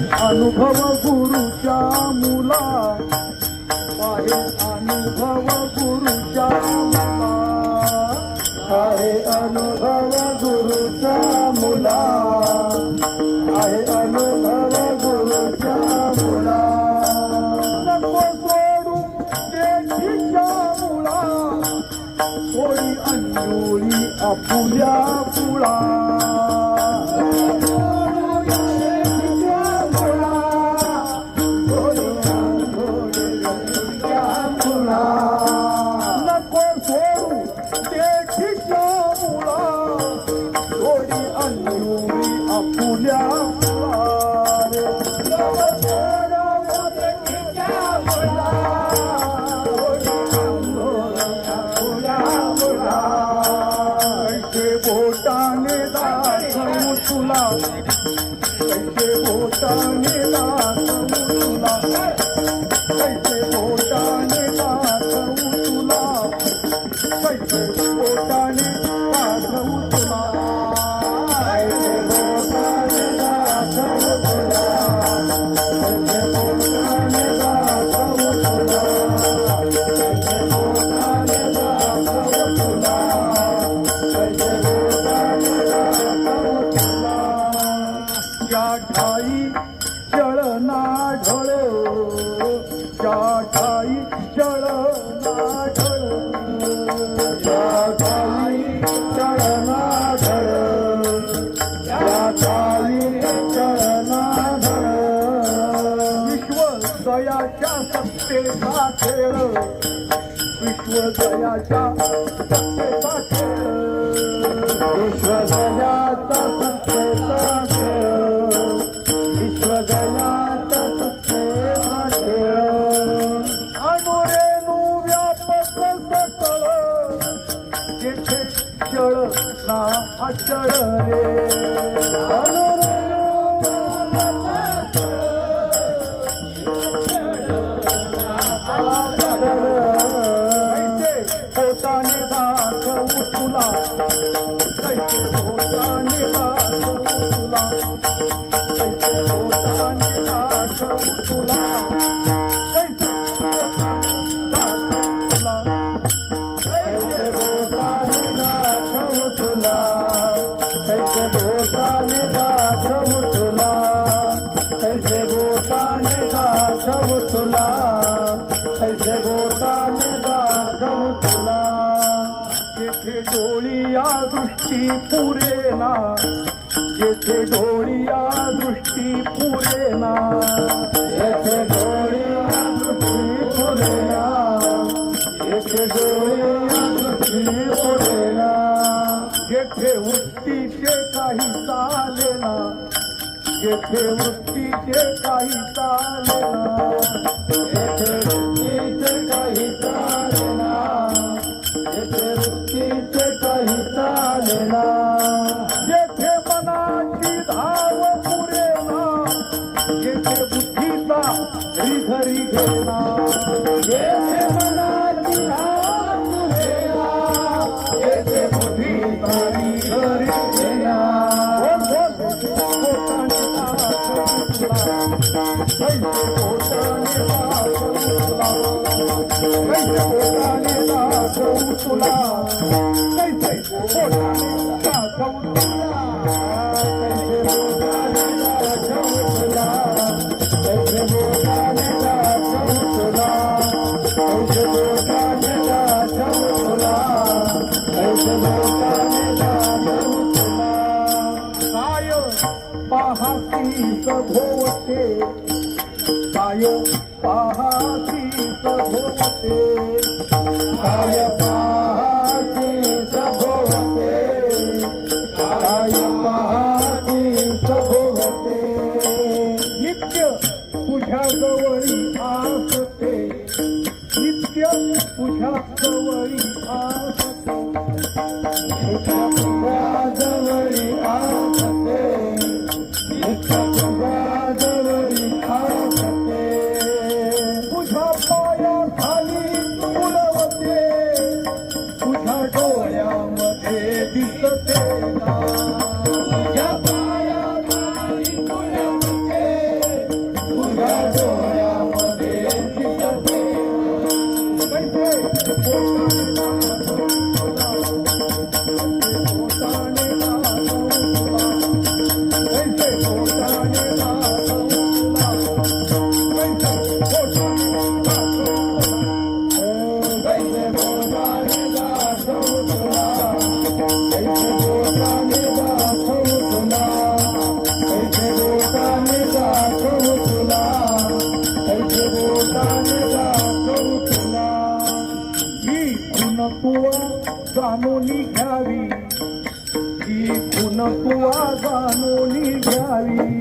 अनुभव गुरुच्या मुला आहे अनुभव गुरुच्या मुला आहे अनुभव गुरुच्या मुला आहे अनुभव गुरुच्या मुला. नको सोडू देठीच्या मुला कोणी अंजुळी आपुल्या पुळा बोटाने दाखवू तुला. कैसे बोटाने दाखवू या ठाई जळना ढळ दयाच्या सत्तेचा खेळ विश्व दयाच्या सत्तेचा खेळ विश्व दयाचा सत्तेचा खेळ विश्व दयाचा सत्तेचा खेळ अनुरेणू व्यापक सकळ जेथे चळ ना अचळ रे तुला कैसे हो जाने लाजो तुला कैसे हो जाने लाजो तुला सब तुला दृष्टी पुरेना जेथे डोळीया दृष्टी पुरेना. येथे डोळीया दृष्टी पुरेना येथे डोळीया दृष्टी पुरेना. येथे वृत्तीचे काही चालेना येथे वृत्तीचे काही चालेना. रिघरी घेरा ये से बना दिला तुहेरा ये से मुठी तारी घरी घेरा ओ ओ ओ ताने ताने तुला कैसे ओ ताने ताने तुला काय पाहाची भोवते काय पाहाची भोवते काय पाहाची भोवते नित्य तुझ्या जवळी आसते. नित्य तुझ्या जवळी आसते. जाणून घ्यावी. ही खुन तुवा जाणून घ्यावी.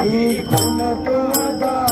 ही खुन तुवा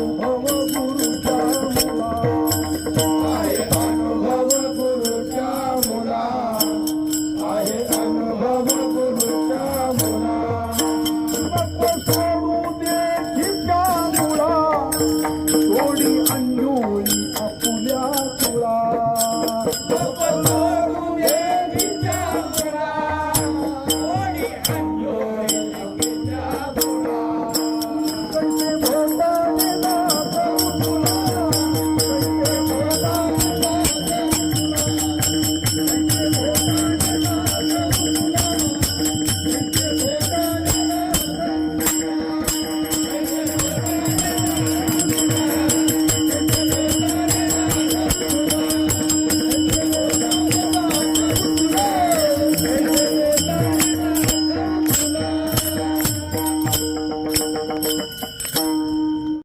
Oh.